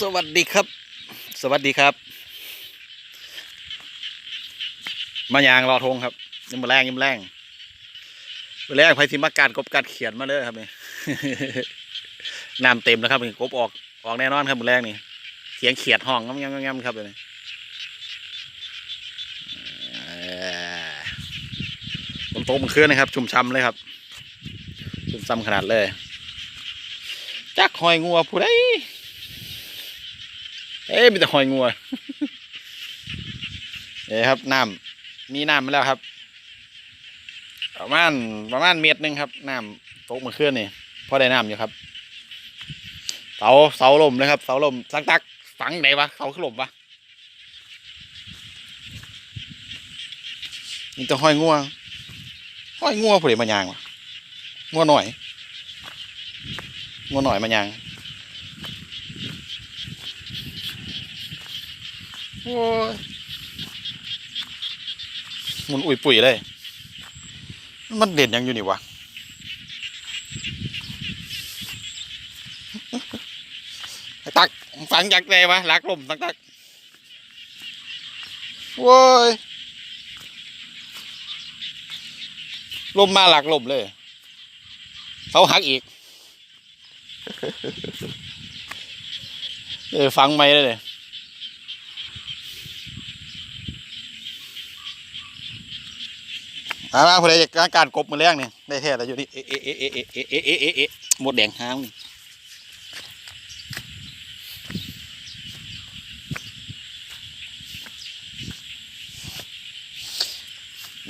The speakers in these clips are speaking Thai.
สวัสดีครับ สวัสดีครับ มายางรอทงครับยังมาแรงยังมแรงมาแรงไฟสิมาการกบกัดเขียนมาเลยครับนี่น้ำเต็มแล้วครับนี่กบออกออกแน่นอนครับมาแรงนี่เสียงเขียดห้องงำงำงำครับเลยเอ่อบนโตมันเคลื่อนนะครับ ชุ่มช้ำเลยครับ ชุ่มช้ำขนาดเลย จักหอยงัวผู้ใด เอ้ยมีแต่หอยงัวเอ้ครับน้ำมีน้ำมาแล้วครับประมาณประมาณเมตรหนึ่งครับน้ำตกมาเคลื่อนนี่พอได้น้ำอยู่ครับเสาเสาลมเลยครับเสาลมสักตักฝังไหนวะเสาขึ้นลมวะมีแต่หอยงัวหอยงัวผู้ใดมายางวะงัวหน่อยงัวหน่อยมันยังโอ้ยห มุนอุ่ยปุ๋ยเลย มันเด่นยังอยู่นี่วะตักฝังจากไหนวะลักลมตักตักโว้ยลมมาหลักลมเลย เขาหักอีก เออฟังไม่ได้เลย มามาพอดีจะการกบมือแรกเนี่ยได้แท้แต่อยู่นี่เอะเอะเอะเอะเอะเอะเอะเอะเอะหมดแดงห้างนี่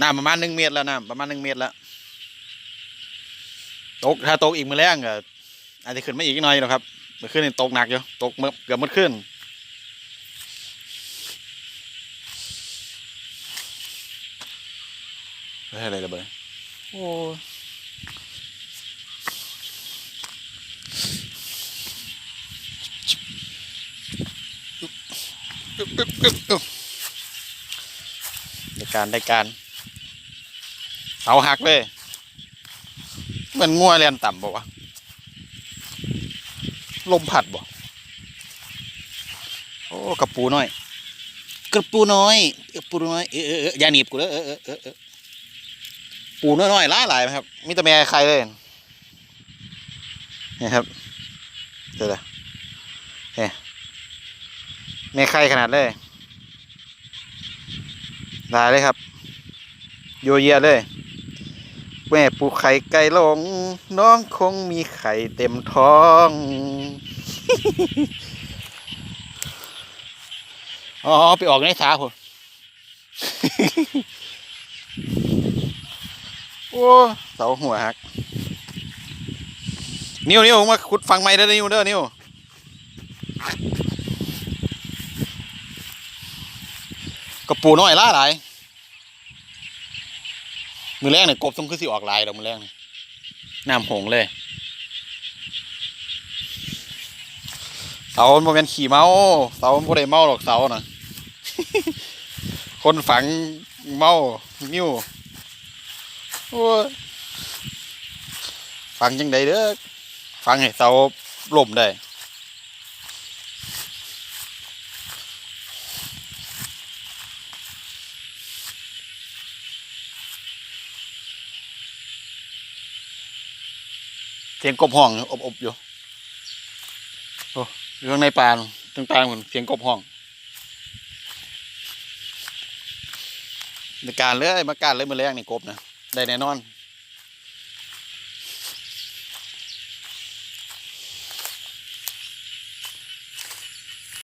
น้ำประมาณหนึ่งเมตรแล้วน้ำประมาณหนึ่งเมตรแล้วตกถ้าตกอีกมือแรกก็อาจจะขึ้นมาอีกหน่อยหรอกครับมือคืนนี่ตกหนักอยู่ตกเกือบมื่อคืน เฮ้ยอะไรระเบิดโอ้ได้การได้การเสาหักเลย เหมือนงัวเรียนต่ำบอกว่าวะลมพัดบ่โอ้กระปูน้อย กระปูน้อยกระปูน้อยเออเออเอออย่าหนีบกูเลยเออเออเออ ปูน้อยๆหลายหลายครับมีแต่แม่ใครเลยนี่ครับเดี๋ยวเฮ้แม่ไข่ขนาดเลยหลายเลยครับ โยเยเลยแม่ปูไข่ไก่ลง น้องคงมีไข่เต็มท้องอ๋อไปออกในสาผม โอ้เสาหัวหัก นิวนิวมาขุดฟังไม่ได้อนิวเด้อนิวกระปูน้อยล่าหลายมือแรกเนี่ยกบต้องขึ้นสิออกลายดอกมือแรกเนี่ยน้ำหงเลยเสาโมเมนขี่เมาเสาโมได้เมาหรอกเสาน่ะคนฝังเมานิ้ว โอ้ยฝังจังใดเด้อฝังให้เสาล่มได้เสียงกบห้องอบอบอยู่โอ้อยู่ข้างในป่าตั้งตาเหมือนเสียงกบห้องในการเลยมาการเลยมือแรกนี่กบนะ ได้แน่นอน